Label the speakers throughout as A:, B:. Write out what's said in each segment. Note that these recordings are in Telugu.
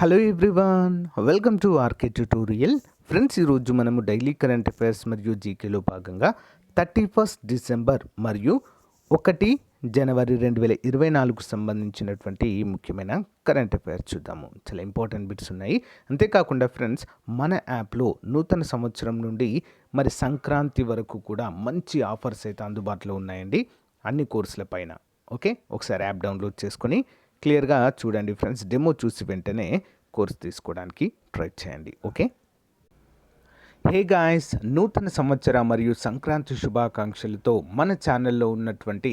A: Hello everyone welcome to RK tutorial. Friends ఈరోజు మనము డైలీ కరెంట్ అఫైర్స్ మరియు జీకేలో భాగంగా థర్టీ ఫస్ట్ డిసెంబర్ మరియు ఒకటి జనవరి రెండు వేల ఇరవై నాలుగు సంబంధించినటువంటి ముఖ్యమైన కరెంట్ అఫైర్స్ చూద్దాము. చాలా ఇంపార్టెంట్ బిట్స్ ఉన్నాయి. అంతేకాకుండా ఫ్రెండ్స్ మన యాప్లో నూతన సంవత్సరం నుండి మరి సంక్రాంతి వరకు కూడా మంచి ఆఫర్స్ అయితే అందుబాటులో ఉన్నాయండి. అన్ని కోర్సుల పైన. ఓకే? ఒకసారి యాప్ డౌన్లోడ్ చేసుకొని క్లియర్గా చూడండి ఫ్రెండ్స్ డెమో చూసి వెంటనే కోర్స్ తీసుకోవడానికి ట్రై చేయండి ఓకే? హే గాయస్ నూతన సంవత్సర మరియు సంక్రాంతి శుభాకాంక్షలతో మన ఛానల్లో ఉన్నటువంటి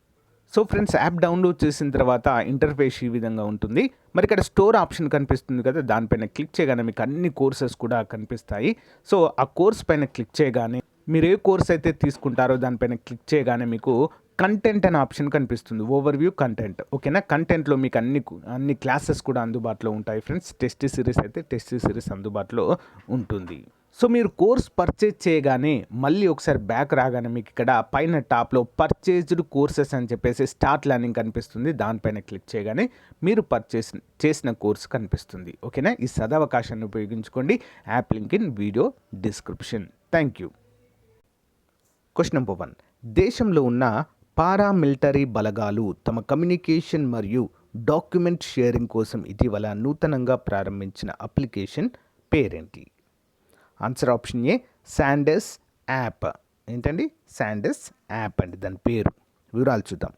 A: సో ఫ్రెండ్స్ యాప్ డౌన్లోడ్ చేసిన తర్వాత ఇంటర్ఫేస్ ఈ విధంగా ఉంటుంది. మరి ఇక్కడ స్టోర్ ఆప్షన్ కనిపిస్తుంది కదా దానిపైన క్లిక్ చేయగానే మీకు అన్ని కోర్సెస్ కూడా కనిపిస్తాయి. సో ఆ కోర్స్ పైన క్లిక్ చేయగానే మీరు ఏ కోర్స్ అయితే తీసుకుంటారో దానిపైన క్లిక్ చేయగానే మీకు కంటెంట్ అనే ఆప్షన్ కనిపిస్తుంది. ఓవర్ వ్యూ కంటెంట్ ఓకేనా కంటెంట్లో మీకు అన్ని అన్ని క్లాసెస్ కూడా అందుబాటులో ఉంటాయి ఫ్రెండ్స్ టెస్ట్ సిరీస్ అయితే టెస్ట్ సిరీస్ అందుబాటులో ఉంటుంది. సో మీరు కోర్స్ పర్చేజ్ చేయగానే మళ్ళీ ఒకసారి బ్యాక్ రాగానే మీకు ఇక్కడ పైన టాప్లో పర్చేజ్డ్ కోర్సెస్ అని చెప్పేసి స్టార్ట్ లర్నింగ్ కనిపిస్తుంది. దానిపైన క్లిక్ చేయగానే మీరు పర్చేస్ చేసిన కోర్స్ కనిపిస్తుంది. ఓకేనా ఈ సదవకాశాన్ని ఉపయోగించుకోండి. App link in video description thank you question number one దేశంలో ఉన్న పారామిలిటరీ బలగాలు తమ కమ్యూనికేషన్ మరియు డాక్యుమెంట్ షేరింగ్ కోసం ఇటీవల నూతనంగా ప్రారంభించిన అప్లికేషన్ పేరేంటి? Answer option A Sandes app ఏంటండి? శాండెస్ యాప్ అండి దాని పేరు. వివరాలు చూద్దాం.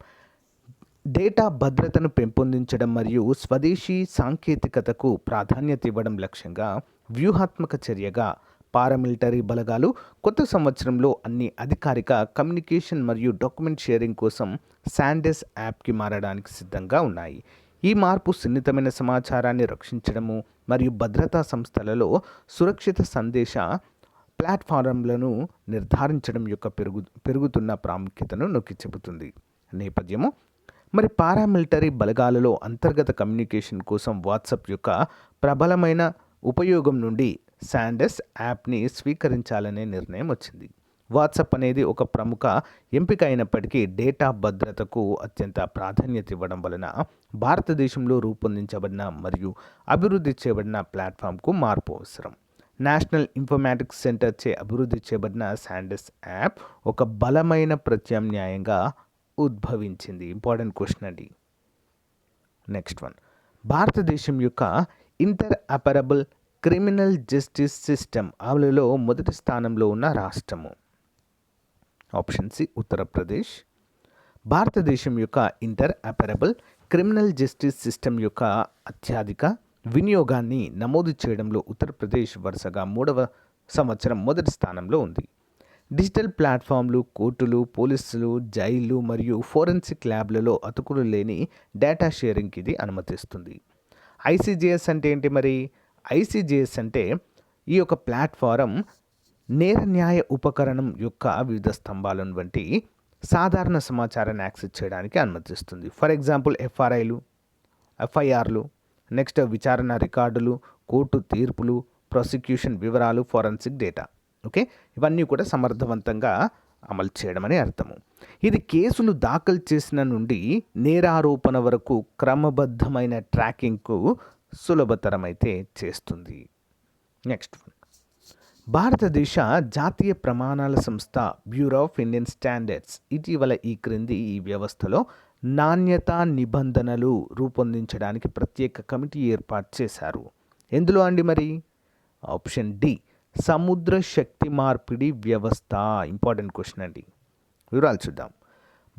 A: డేటా భద్రతను పెంపొందించడం మరియు స్వదేశీ సాంకేతికతకు ప్రాధాన్యత ఇవ్వడం లక్ష్యంగా వ్యూహాత్మక చర్యగా పారామిలిటరీ బలగాలు కొత్త సంవత్సరంలో అన్ని అధికారిక కమ్యూనికేషన్ మరియు డాక్యుమెంట్ షేరింగ్ కోసం శాండెస్ యాప్కి మారడానికి సిద్ధంగా ఉన్నాయి. ఈ మార్పు సున్నితమైన సమాచారాన్ని రక్షించడము మరియు భద్రతా సంస్థలలో సురక్షిత సందేశ ప్లాట్ఫారంలను నిర్ధారించడం యొక్క పెరుగు పెరుగుతున్న ప్రాముఖ్యతను నొక్కి చెబుతుంది. నేపథ్యము మరి పారామిలిటరీ బలగాలలో అంతర్గత కమ్యూనికేషన్ కోసం వాట్సాప్ యొక్క ప్రబలమైన ఉపయోగం నుండి శాండెస్ యాప్ని స్వీకరించాలనే నిర్ణయం వచ్చింది. వాట్సాప్ అనేది ఒక ప్రముఖ ఎంపిక అయినప్పటికీ డేటా భద్రతకు అత్యంత ప్రాధాన్యత ఇవ్వడం వలన భారతదేశంలో రూపొందించబడిన మరియు అభివృద్ధి చేయబడిన ప్లాట్ఫామ్కు మార్పు అవసరం. నేషనల్ ఇన్ఫర్మాటిక్స్ సెంటర్ చే అభివృద్ధి చేయబడిన శాండెస్ యాప్ ఒక బలమైన ప్రత్యామ్నాయంగా ఉద్భవించింది. ఇంపార్టెంట్ క్వశ్చన్ అండి. Next one. భారతదేశం యొక్క interoperable criminal justice system అమలులో మొదటి స్థానంలో ఉన్న రాష్ట్రము. Option C Uttar Pradesh. భారతదేశం యొక్క interoperable criminal justice system యొక్క అత్యధిక వినియోగాన్ని నమోదు చేయడంలో ఉత్తరప్రదేశ్ వరుసగా మూడవ సంవత్సరం మొదటి స్థానంలో ఉంది. డిజిటల్ ప్లాట్ఫామ్లు కోర్టులు పోలీసులు జైళ్ళు మరియు ఫోరెన్సిక్ ల్యాబ్లలో అతుకులు లేని డేటా షేరింగ్కి ఇది అనుమతిస్తుంది. ఐసీజీఎస్ అంటే ఏంటి మరి? ఐసీజీఎస్ అంటే ఈ యొక్క ప్లాట్ఫారం నేర న్యాయ ఉపకరణం యొక్క వివిధ స్తంభాలను వంటి సాధారణ సమాచారాన్ని యాక్సెస్ చేయడానికి అనుమతిస్తుంది. ఫర్ ఎగ్జాంపుల్ ఎఫ్ఆర్ఐలు ఎఫ్ఐఆర్లు నెక్స్ట్ విచారణ రికార్డులు కోర్టు తీర్పులు ప్రాసిక్యూషన్ వివరాలు ఫోరెన్సిక్ డేటా. ఓకే? ఇవన్నీ కూడా సమర్థవంతంగా అమలు చేయడం అని అర్థము. ఇది కేసులు దాఖలు చేసిన నుండి నేరారోపణ వరకు క్రమబద్ధమైన ట్రాకింగ్కు సులభతరమైతే చేస్తుంది. Next one. భారతదేశ జాతీయ ప్రమాణాల సంస్థ బ్యూరో ఆఫ్ ఇండియన్ స్టాండర్డ్స్ ఇటీవల ఈ క్రింది ఈ వ్యవస్థలో నాణ్యతా నిబంధనలు రూపొందించడానికి ప్రత్యేక కమిటీ ఏర్పాటు చేశారు. ఎందులో అండి మరి? ఆప్షన్ డి సముద్ర శక్తి మార్పిడి వ్యవస్థ. ఇంపార్టెంట్ క్వశ్చన్ అండి. వివరాలు చూద్దాం.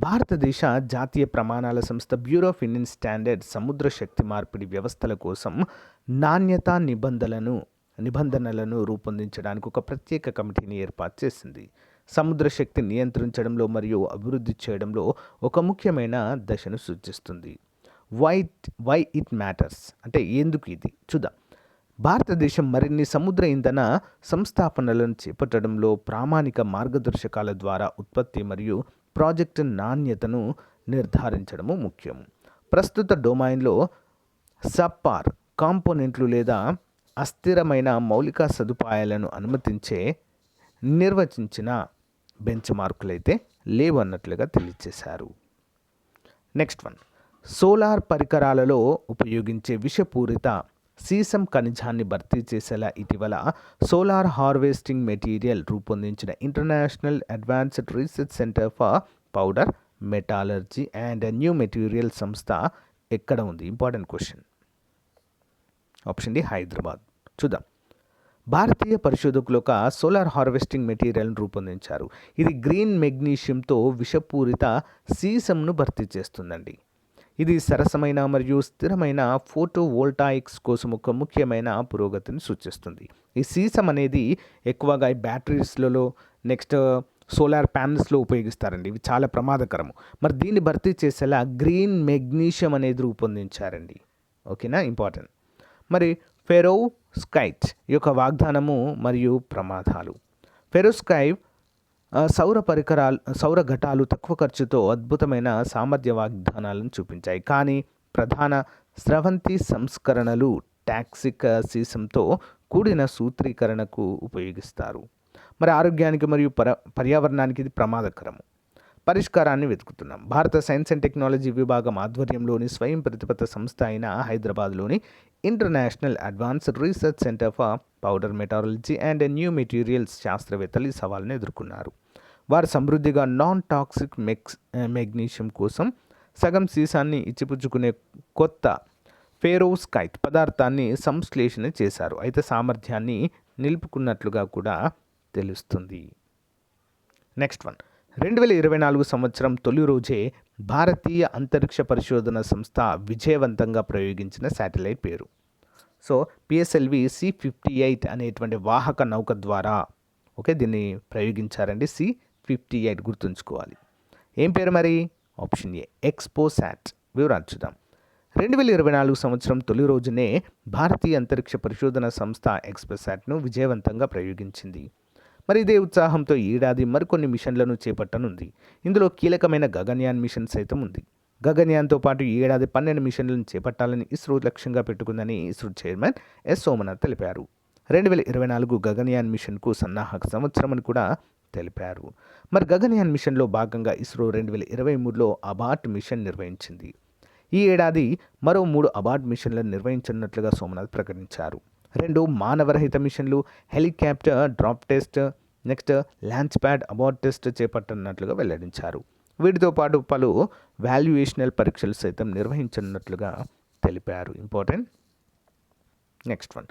A: భారతదేశ జాతీయ ప్రమాణాల సంస్థ బ్యూరో ఆఫ్ ఇండియన్ స్టాండర్డ్ సముద్ర శక్తి మార్పిడి వ్యవస్థల కోసం నాణ్యతా నిబంధనలను నిబంధనలను రూపొందించడానికి ఒక ప్రత్యేక కమిటీని ఏర్పాటు చేసింది. సముద్ర శక్తి నియంత్రించడంలో మరియు అభివృద్ధి చేయడంలో ఒక ముఖ్యమైన దశను సూచిస్తుంది. వై వై ఇట్ మ్యాటర్స్ అంటే ఎందుకు ఇది? చూద్దాం. భారతదేశం మరిన్ని సముద్ర ఇంధన సంస్థాపనలను చేపట్టడంలో ప్రామాణిక మార్గదర్శకాల ద్వారా ఉత్పత్తి మరియు ప్రాజెక్టు నాణ్యతను నిర్ధారించడము ముఖ్యం. ప్రస్తుత డొమైన్లో సబ్పార్ కాంపోనెంట్లు లేదా అస్థిరమైన మౌలిక సదుపాయాలను అనుమతించే నిర్వచించిన బెంచ్ మార్కులైతే లేవన్నట్లుగా తెలియజేశారు. Next one. సోలార్ పరికరాలలో ఉపయోగించే విషపూరిత సీసం ఖనిజాన్ని భర్తీ చేసేలా ఇటీవల సోలార్ హార్వెస్టింగ్ మెటీరియల్ రూపొందించిన international advanced research centre for powder metallurgy and new material సంస్థ ఎక్కడ ఉంది? Important question. Option D Hyderabad. చూద్దాం. భారతీయ పరిశోధకులు ఒక సోలార్ హార్వెస్టింగ్ మెటీరియల్ను రూపొందించారు. ఇది గ్రీన్ మెగ్నీషియంతో విషపూరిత సీసంను భర్తీ చేస్తుందండి. ఇది సరసమైన మరియు స్థిరమైన ఫోటో వోల్టాయిక్స్ కోసం ఒక ముఖ్యమైన పురోగతిని సూచిస్తుంది. ఈ సీసం అనేది ఎక్కువగా ఈ బ్యాటరీస్లలో నెక్స్ట్ సోలార్ ప్యానల్స్లో ఉపయోగిస్తారండి. ఇవి చాలా ప్రమాదకరము. మరి దీన్ని భర్తీ చేసేలా గ్రీన్ మెగ్నీషియం అనేది రూపొందించారండి. ఓకేనా? ఇంపార్టెంట్. మరి ఫెరో స్కైట్ యొక్క వాగ్దానము మరియు ప్రమాదాలు. ఫెరోస్కైవ్ సౌర పరికరాలు సౌర ఘటాలు తక్కువ ఖర్చుతో అద్భుతమైన సామర్థ్య వాగ్దానాలను చూపించాయి. కానీ ప్రధాన స్రవంతి సంస్కరణలు టాక్సిక్ సీసంతో కూడిన సూత్రీకరణకు ఉపయోగిస్తారు. మరి ఆరోగ్యానికి మరియు పర పర్యావరణానికి ఇది ప్రమాదకరము. పరిష్కారాన్ని వెతుకుతున్నాం. భారత సైన్స్ అండ్ టెక్నాలజీ విభాగం ఆధ్వర్యంలోని స్వయం ప్రతిపత్త సంస్థ అయిన హైదరాబాద్లోని international advanced research centre for powder metallurgy and new materials శాస్త్రవేత్తలు ఈ సవాల్ను ఎదుర్కొన్నారు. వారు సమృద్ధిగా నాన్ టాక్సిక్ మెక్స్ మెగ్నీషియం కోసం సగం సీసాన్ని ఇచ్చిపుచ్చుకునే కొత్త ఫేరోస్కైట్ పదార్థాన్ని సంశ్లేషణ చేశారు. అయితే సామర్థ్యాన్ని నిలుపుకున్నట్లుగా కూడా తెలుస్తుంది. నెక్స్ట్ వన్ రెండు వేల ఇరవై నాలుగు సంవత్సరం తొలి రోజే భారతీయ అంతరిక్ష పరిశోధన సంస్థ విజయవంతంగా ప్రయోగించిన శాటిలైట్ పేరు. So PSLV C fifty eight అనేటువంటి వాహక నౌక ద్వారా ఓకే దీన్ని ప్రయోగించారండి. సి ఫిఫ్టీ ఎయిట్ గుర్తుంచుకోవాలి. ఏం పేరు మరి? Option A XPoSat. వివరాలు చూద్దాం. రెండు వేల ఇరవై నాలుగు సంవత్సరం తొలి రోజునే భారతీయ అంతరిక్ష పరిశోధన సంస్థ ఎక్స్పోసాట్ను విజయవంతంగా ప్రయోగించింది. మరి ఇదే ఉత్సాహంతో ఈ ఏడాది మరికొన్ని మిషన్లను చేపట్టనుంది. ఇందులో కీలకమైన గగన్యాన్ మిషన్ సైతం ఉంది. గగన్యాన్తో పాటు ఈ ఏడాది పన్నెండు మిషన్లను చేపట్టాలని ఇస్రో లక్ష్యంగా పెట్టుకుందని ఇస్రో చైర్మన్ ఎస్ సోమనాథ్ తెలిపారు. రెండు వేల ఇరవై నాలుగు గగన్యాన్ మిషన్కు సన్నాహక సంవత్సరం అని కూడా తెలిపారు. మరి గగన్యాన్ మిషన్లో భాగంగా ఇస్రో రెండు వేల ఇరవై మూడులో అబార్ట్ మిషన్ నిర్వహించింది. ఈ ఏడాది మరో మూడు అబార్ట్ మిషన్లను నిర్వహించనున్నట్లుగా సోమనాథ్ ప్రకటించారు. రెండు మానవరహిత మిషన్లు helicopter drop test next launch pad abort test చేపట్టనున్నట్లుగా వెల్లడించారు. వీటితో పాటు పలు వాల్యుయేషనల్ పరీక్షలు సైతం నిర్వహించనున్నట్లుగా తెలిపారు. ఇంపార్టెంట్? Next one.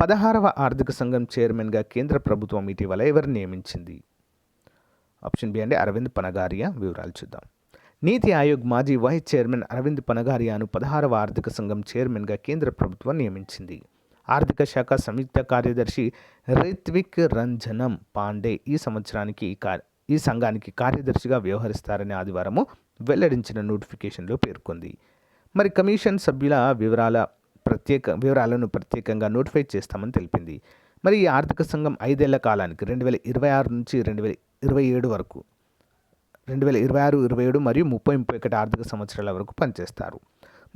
A: పదహారవ ఆర్థిక సంఘం చైర్మన్గా కేంద్ర ప్రభుత్వం ఇటీవల ఎవరు నియమించింది? ఆప్షన్ బి అండి అరవింద్ పనగారియా వివరాలు చూద్దాం. నీతి ఆయోగ్ మాజీ వైస్ చైర్మన్ అరవింద్ పనగారియాను పదహారవ ఆర్థిక సంఘం చైర్మన్గా కేంద్ర ప్రభుత్వం నియమించింది. ఆర్థిక శాఖ సంయుక్త కార్యదర్శి రిత్విక్ రంజనం పాండే ఈ సంవత్సరానికి ఈ సంఘానికి కార్యదర్శిగా వ్యవహరిస్తారని ఆదివారము వెల్లడించిన నోటిఫికేషన్లో పేర్కొంది. మరి కమిషన్ సభ్యుల వివరాల ప్రత్యేక వివరాలను ప్రత్యేకంగా నోటిఫై చేస్తామని తెలిపింది. మరి ఈ ఆర్థిక సంఘం ఐదేళ్ళ కాలానికి రెండు వేల ఇరవై ఆరు నుంచి రెండు వేల ఇరవై ఏడు వరకు రెండు వేల ఇరవై ఆరు ఇరవై ఏడు మరియు ముప్పై ముప్పై ఒకటి ఆర్థిక సంవత్సరాల వరకు పనిచేస్తారు.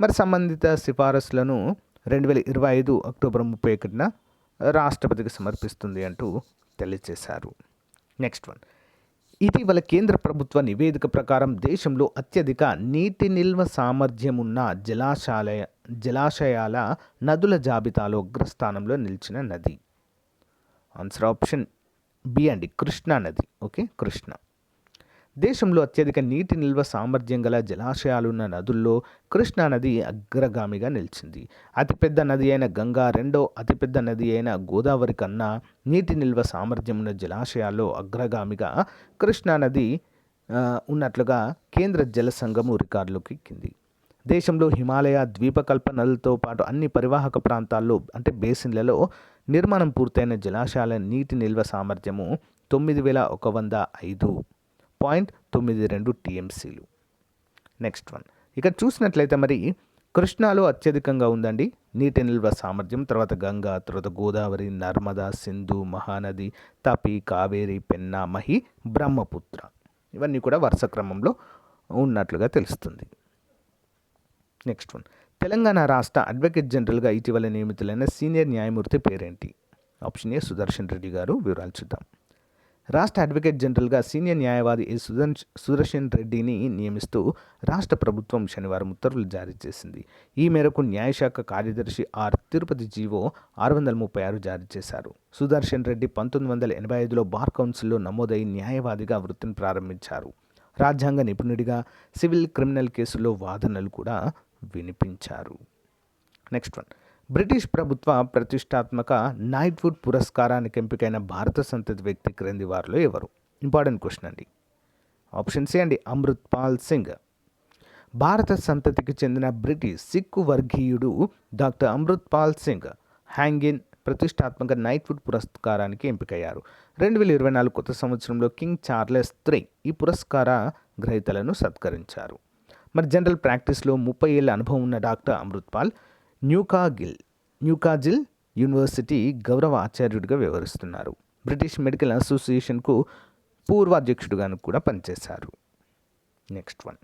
A: మరి సంబంధిత సిఫారసులను రెండు వేల ఇరవై ఐదు అక్టోబర్ ముప్పై ఒకటిన రాష్ట్రపతికి సమర్పిస్తుంది అంటూ తెలియజేశారు. Next one. ఇటీవల కేంద్ర ప్రభుత్వ నివేదిక ప్రకారం దేశంలో అత్యధిక నీటి నిల్వ సామర్థ్యం ఉన్న జలాశయాల జలాశయాల నదుల జాబితాలో అగ్రస్థానంలో నిలిచిన నది. ఆన్సర్ ఆప్షన్ బి అండి కృష్ణా నది ఓకే? కృష్ణ. దేశంలో అత్యధిక నీటి నిల్వ సామర్థ్యం గల జలాశయాలున్న నదుల్లో కృష్ణా నది అగ్రగామిగా నిలిచింది. అతిపెద్ద నది అయిన గంగా రెండో అతిపెద్ద నది అయిన గోదావరి కన్నా నీటి నిల్వ సామర్థ్యం ఉన్న జలాశయాల్లో అగ్రగామిగా కృష్ణా నది ఉన్నట్లుగా కేంద్ర జల సంఘము రికార్డులోకి ఎక్కింది. దేశంలో హిమాలయ ద్వీపకల్ప నదులతో పాటు అన్ని పరివాహక ప్రాంతాల్లో అంటే బేసిన్లలో నిర్మాణం పూర్తయిన జలాశయాల నీటి నిల్వ సామర్థ్యము తొమ్మిది వేల ఒక వంద ఐదు. పాయింట్ తొమ్మిది రెండు టీఎంసీలు. Next one. ఇక చూసినట్లయితే మరి కృష్ణాలో అత్యధికంగా ఉందండి నీటి నిల్వ సామర్థ్యం. తర్వాత గంగా తర్వాత గోదావరి నర్మదా సింధు మహానది తపి కావేరి పెన్నా మహి బ్రహ్మపుత్ర. ఇవన్నీ కూడా వరుస క్రమంలో ఉన్నట్లుగా తెలుస్తుంది. Next one. తెలంగాణ రాష్ట్ర అడ్వకేట్ జనరల్గా ఇటీవల నియమితులైన సీనియర్ న్యాయమూర్తి పేరేంటి? ఆప్షన్ ఏ సుదర్శన్ రెడ్డి గారు. వివరాలు చూద్దాం. రాష్ట్ర అడ్వకేట్ జనరల్గా సీనియర్ న్యాయవాది ఏ సుదర్శన్ సుదర్శన్ రెడ్డిని నియమిస్తూ రాష్ట్ర ప్రభుత్వం శనివారం ఉత్తర్వులు జారీ చేసింది. ఈ మేరకు న్యాయశాఖ కార్యదర్శి ఆర్ తిరుపతి జీవో ఆరు వందల ముప్పై ఆరు జారీ చేశారు. సుదర్శన్ రెడ్డి పంతొమ్మిది వందల ఎనభై ఐదులో బార్ కౌన్సిల్లో నమోదై న్యాయవాదిగా వృత్తిని ప్రారంభించారు. రాజ్యాంగ నిపుణుడిగా సివిల్ క్రిమినల్ కేసుల్లో వాదనలు కూడా వినిపించారు. నెక్స్ట్ వన్ బ్రిటిష్ ప్రభుత్వ ప్రతిష్టాత్మక నైట్వుడ్ పురస్కారానికి ఎంపికైన భారత సంతతి వ్యక్తి క్రింది వారిలో ఎవరు? ఇంపార్టెంట్ క్వశ్చన్ అండి. ఆప్షన్ సి అండి. అమృత్పాల్ సింగ్. భారత సంతతికి చెందిన బ్రిటిష్ సిక్కు వర్గీయుడు డాక్టర్ అమృత్పాల్ సింగ్ హ్యాంగిన్ ప్రతిష్టాత్మక నైట్వుడ్ పురస్కారానికి ఎంపికయ్యారు. రెండు వేల ఇరవై నాలుగు కొత్త సంవత్సరంలో కింగ్ చార్లెస్ త్రీ ఈ పురస్కార గ్రహీతలను సత్కరించారు. మరి జనరల్ ప్రాక్టీస్లో ముప్పై ఏళ్ళ అనుభవం ఉన్న doctor Amritpal Newcastle Newcastle university గౌరవ ఆచార్యుడిగా వ్యవహరిస్తున్నారు. బ్రిటిష్ మెడికల్ అసోసియేషన్కు పూర్వాధ్యక్షుడుగాను కూడా పనిచేశారు. Next one.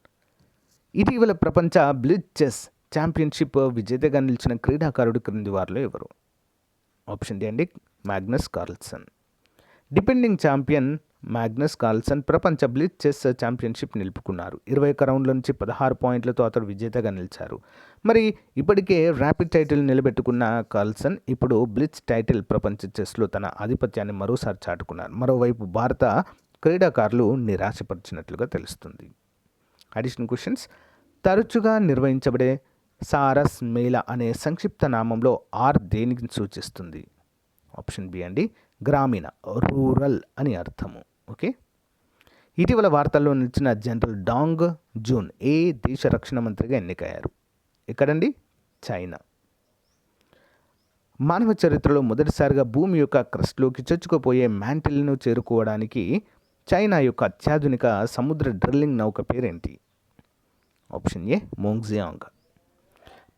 A: ఇటీవల ప్రపంచ బ్లిడ్ చెస్ ఛాంపియన్షిప్ విజేతగా నిలిచిన క్రీడాకారుడు క్రింది వారిలో ఎవరు? ఆప్షన్ డి అండి Magnus Carlsen. Defending champion Magnus Carlsen ప్రపంచ బ్లిచ్ చెస్ ఛాంపియన్షిప్ నిలుపుకున్నారు. ఇరవై ఒక్క రౌండ్ల నుంచి పదహారు పాయింట్లతో అతడు విజేతగా నిలిచారు. మరి ఇప్పటికే ర్యాపిడ్ టైటిల్ నిలబెట్టుకున్న కార్ల్సన్ ఇప్పుడు బ్లిట్స్ టైటిల్ ప్రపంచ చెస్లో తన ఆధిపత్యాన్ని మరోసారి చాటుకున్నారు. మరోవైపు భారత క్రీడాకారులు నిరాశపరిచినట్లుగా తెలుస్తుంది. అడిషనల్ క్వశ్చన్స్ తరచుగా నిర్వహించబడే సారస్ మేళ అనే సంక్షిప్త నామంలో ఆర్ దేనికి సూచిస్తుంది? ఆప్షన్ బి అండి గ్రామీణ రూరల్ అని అర్థము. ఓకే? ఇటీవల వార్తల్లో నిలిచిన జనరల్ డాంగ్ జూన్ ఏ దేశ రక్షణ మంత్రిగా ఎన్నికయ్యారు? ఎక్కడండి? చైనా. మానవ చరిత్రలో మొదటిసారిగా భూమి యొక్క క్రస్ట్లోకి చొచ్చుకుపోయే మ్యాంటిల్ను చేరుకోవడానికి చైనా యొక్క అత్యాధునిక సముద్ర డ్రిల్లింగ్ నౌక పేరేంటి? Option A మోంగ్జియాంగ్.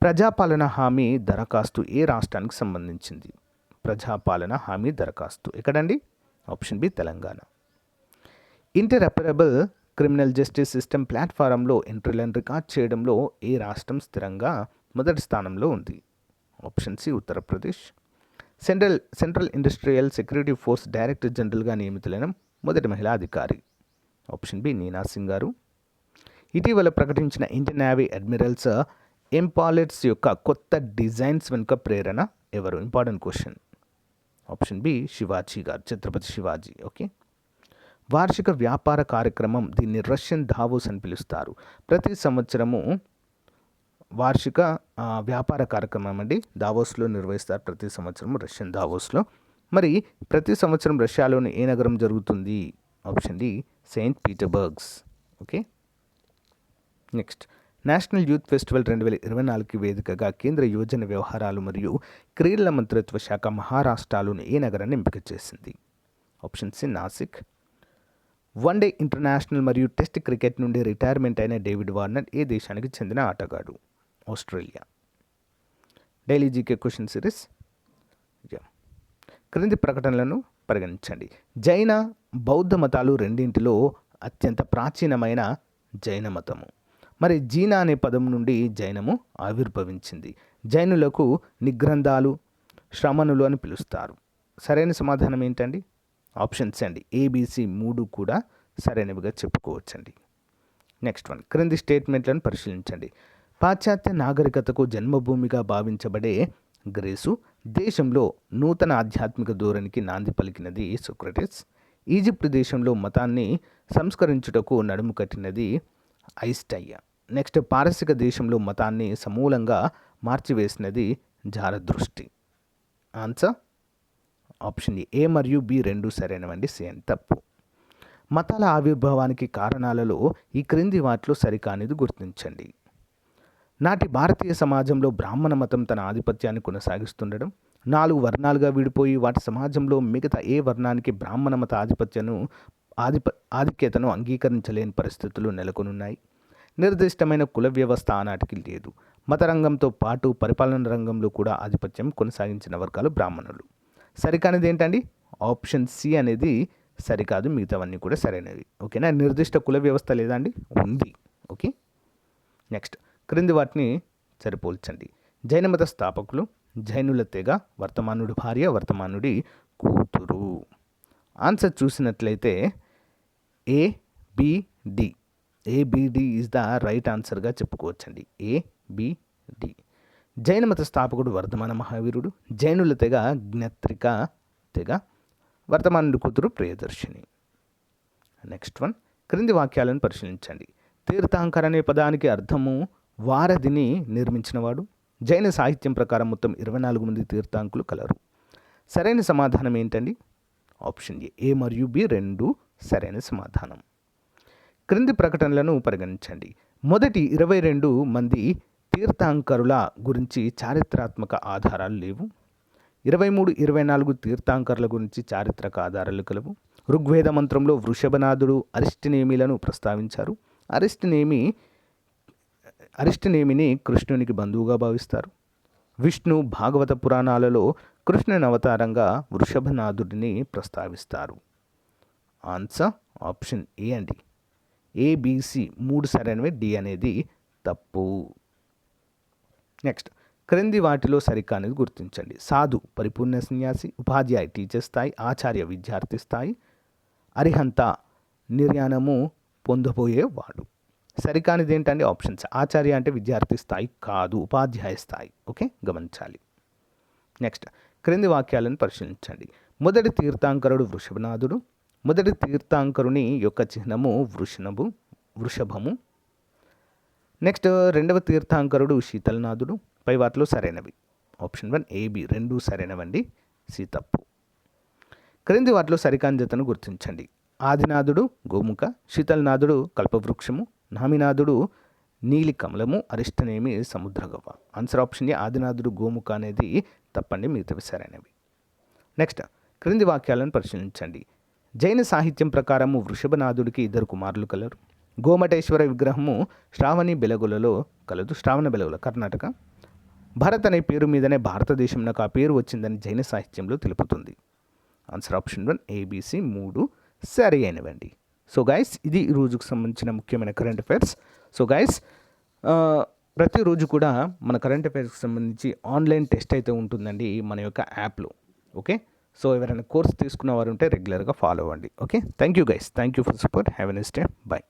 A: ప్రజాపాలన హామీ దరఖాస్తు ఏ రాష్ట్రానికి సంబంధించింది? ప్రజాపాలన హామీ దరఖాస్తు. ఎక్కడండి? Option B Telangana. Interoperable criminal justice system ప్లాట్ఫారంలో ఎంట్రీలను రికార్డ్ చేయడంలో ఏ రాష్ట్రం స్థిరంగా మొదటి స్థానంలో ఉంది. Option C Uttar Pradesh. Central central industrial security force director జనరల్గా నియమితులైన మొదటి మహిళా అధికారి. ఆప్షన్ బి నీనా సింగ్ గారు. ఇటీవల ప్రకటించిన ఇండియన్ నేవీ అడ్మిరల్స్ ఎంపాలెట్స్ యొక్క కొత్త డిజైన్స్ వెనుక ప్రేరణ ఎవరు? Important question. Option B Shivaji గారు ఛత్రపతి శివాజీ. ఓకే. వార్షిక వ్యాపార కార్యక్రమం దీన్ని రష్యన్ దావోస్ అని పిలుస్తారు. ప్రతి సంవత్సరము వార్షిక వ్యాపార కార్యక్రమం అండి దావోస్లో నిర్వహిస్తారు. ప్రతి సంవత్సరం రష్యన్ దావోస్లో. మరి ప్రతి సంవత్సరం రష్యాలోని ఏ నగరం జరుగుతుంది? Option D saint Petersburg. Okay? Next. National youth festival రెండు వేల ఇరవై నాలుగుకి వేదికగా కేంద్ర యువజన వ్యవహారాలు మరియు క్రీడల మంత్రిత్వ శాఖ మహారాష్ట్రలోని ఏ నగరాన్ని ఎంపిక చేసింది? Option C Nashik. One day international మరియు టెస్ట్ క్రికెట్ నుండి రిటైర్మెంట్ అయిన డేవిడ్ వార్నర్ ఏ దేశానికి చెందిన ఆటగాడు? Australia. Daily GK question series. క్రింది ప్రకటనలను పరిగణించండి. జైన బౌద్ధ మతాలు రెండింటిలో అత్యంత ప్రాచీనమైన జైన మతము. మరి జీనా అనే పదం నుండి జైనము ఆవిర్భవించింది. జైనులకు నిగ్రంథాలు శ్రమణులు అని పిలుస్తారు. సరైన సమాధానం ఏంటండి? ఆప్షన్స్ అండి. ఏబిసి మూడు కూడా సరైనవిగా చెప్పుకోవచ్చండి. నెక్స్ట్ వన్ క్రింది స్టేట్మెంట్లను పరిశీలించండి. పాశ్చాత్య నాగరికతకు జన్మభూమిగా భావించబడే గ్రీసు దేశంలో నూతన ఆధ్యాత్మిక ధోరణికి నాంది పలికినది సోక్రటిస్. ఈజిప్ట్ దేశంలో మతాన్ని సంస్కరించుటకు నడుము కట్టినది ఐస్టయ్య. నెక్స్ట్ పారసిక దేశంలో మతాన్ని సమూలంగా మార్చివేసినది జారదృష్టి. ఆన్సర్ ఆప్షన్ ఏ మరియు బి రెండు సరైనవండి. సేమ్ తప్పు. మతాల ఆవిర్భావానికి కారణాలలో ఈ క్రింది వాటిలో సరికానిది గుర్తించండి. నాటి భారతీయ సమాజంలో బ్రాహ్మణ మతం తన ఆధిపత్యాన్ని కొనసాగిస్తుండడం నాలుగు వర్ణాలుగా విడిపోయి వాటి సమాజంలో మిగతా ఏ వర్ణానికి బ్రాహ్మణ మత ఆధిపత్యను ఆధిప ఆధిక్యతను అంగీకరించలేని పరిస్థితులు నెలకొనున్నాయి. నిర్దిష్టమైన కుల వ్యవస్థ ఆనాటికి లేదు. మత రంగంతో పాటు పరిపాలన రంగంలో కూడా ఆధిపత్యం కొనసాగించిన వర్గాలు బ్రాహ్మణులు. సరికానిది ఏంటండి ఆప్షన్ సి అనేది సరికాదు మిగతావన్నీ కూడా సరైనవి. ఓకేనా? నిర్దిష్ట కుల వ్యవస్థ లేదా అండి ఉంది. ఓకే? నెక్స్ట్ క్రింది వాటిని సరిపోల్చండి. జైన మత స్థాపకులు జైనుల తెగ వర్తమానుడి భార్య వర్తమానుడి కూతురు. ఆన్సర్ చూసినట్లయితే A BD ABD is the right ఆన్సర్గా చెప్పుకోవచ్చండి. ఏబిడి జైన మత స్థాపకుడు వర్ధమాన మహావీరుడు జైనుల తెగ జ్ఞత్రిక తెగ వర్తమానుడి కూతురు ప్రియదర్శిని. నెక్స్ట్ వన్ క్రింది వాక్యాలను పరిశీలించండి. తీర్థాంకర్ అనే పదానికి అర్థము వారధిని నిర్మించినవాడు. జైన సాహిత్యం ప్రకారం మొత్తం ఇరవై నాలుగు మంది తీర్థాంకులు కలరు. సరైన సమాధానం ఏంటండి? ఆప్షన్ ఏ ఏ మరియు బి రెండు సరైన సమాధానం. క్రింది ప్రకటనలను పరిగణించండి. మొదటి ఇరవై రెండు మంది తీర్థాంకరుల గురించి చారిత్రాత్మక ఆధారాలు లేవు. ఇరవై మూడు ఇరవై నాలుగు తీర్థాంకరుల గురించి చారిత్రక ఆధారాలు కలవు. ఋగ్వేద మంత్రంలో వృషభనాథుడు అరిష్టినేమిలను ప్రస్తావించారు. అరిష్టినేమి అరిష్టనేమిని కృష్ణునికి బంధువుగా భావిస్తారు. విష్ణు భాగవత పురాణాలలో కృష్ణుని అవతారంగా వృషభనాథుడిని ప్రస్తావిస్తారు. ఆన్సర్ ఆప్షన్ ఏ అండి. ఏబిసి మూడు సరైనవి డి అనేది తప్పు. నెక్స్ట్ క్రింది వాటిలో సరికానిది గుర్తించండి. సాధు పరిపూర్ణ సన్యాసి ఉపాధ్యాయ టీచర్ స్థాయి ఆచార్య విద్యార్థి స్థాయి అరిహంత నిర్యాణము పొందబోయేవాడు సరికానిది ఏంటంటే ఆప్షన్స్ ఆచార్య అంటే విద్యార్థి స్థాయి కాదు ఉపాధ్యాయ స్థాయి. ఓకే గమనించాలి. నెక్స్ట్ క్రింది వాక్యాలను పరిశీలించండి. మొదటి తీర్థాంకరుడు వృషభనాథుడు మొదటి తీర్థాంకరుని యొక్క చిహ్నము వృషణము వృషభము నెక్స్ట్ రెండవ తీర్థాంకరుడు శీతలనాథుడు పై వాటిలో సరైనవి. ఆప్షన్ వన్ ఏబి రెండు సరైనవండి. సి తప్పు. క్రింది వాటిలో సరికాని జతను గుర్తించండి. ఆదినాథుడు గోముఖ శీతలనాథుడు కల్పవృక్షము నామినాథుడు నీలి కమలము అరిష్టనేమి సముద్రగవ్వ. ఆన్సర్ ఆప్షన్ ఏ ఆదినాథుడు గోముఖ అనేది తప్పండి మిగతావి సరైనవి. నెక్స్ట్ క్రింది వాక్యాలను పరిశీలించండి. జైన సాహిత్యం ప్రకారము వృషభనాథుడికి ఇద్దరు కుమారులు కలరు. గోమటేశ్వర విగ్రహము శ్రావణి బెలగులలో కలదు. శ్రావణ బెలగుల కర్ణాటక. భరత్ అనే పేరు మీదనే భారతదేశం నాకు ఆ పేరు వచ్చిందని జైన సాహిత్యంలో తెలుపుతుంది. ఆన్సర్ ఆప్షన్ వన్ ఏబీసీ మూడు సరి అయినవండి. సో గైస్ ఇది ఈ రోజుకు సంబంధించిన ముఖ్యమైన కరెంట్ అఫైర్స్ సో గైస్ ప్రతిరోజు కూడా మన కరెంట్ అఫైర్స్కి సంబంధించి ఆన్లైన్ టెస్ట్ అయితే ఉంటుందండి మన యొక్క యాప్లో ఓకే సో ఎవరైనా కోర్స్ తీసుకున్న వారు ఉంటే రెగ్యులర్గా ఫాలో అవ్వండి. Okay thank you guys thank you for support have a next day bye